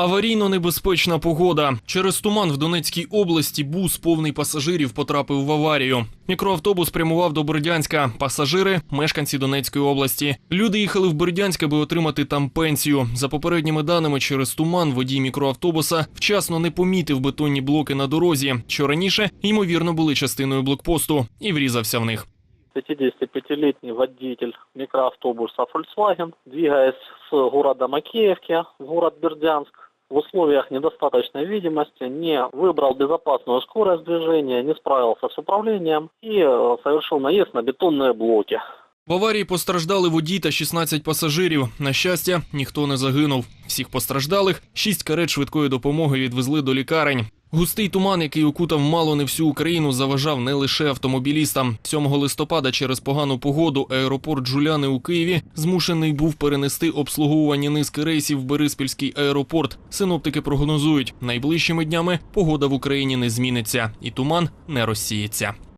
Аварійно небезпечна погода. Через туман в Донецькій області бус повний пасажирів потрапив в аварію. Мікроавтобус прямував до Бердянська. Пасажири мешканці Донецької області. Люди їхали в Бердянськ, аби отримати там пенсію. За попередніми даними, через туман водій мікроавтобуса вчасно не помітив бетонні блоки на дорозі, що раніше ймовірно були частиною блокпосту, і врізався в них. 55-летний водитель микроавтобуса Volkswagen, двигаясь с города Макеевки в город Бердянск, в условиях недостаточной видимости не выбрал безопасную скорость движения, не справился с управлением и э, совершил наезд на бетонные блоки. В аварії постраждали водій та 16 пасажирів. На щастя, ніхто не загинув. Всіх постраждалих шість карет швидкої допомоги відвезли до лікарень. Густий туман, який окутав мало не всю Україну, заважав не лише автомобілістам. 7 листопада через погану погоду аеропорт Джуляни у Києві змушений був перенести обслуговування низки рейсів в Бориспільський аеропорт. Синоптики прогнозують, найближчими днями погода в Україні не зміниться і туман не розсіється.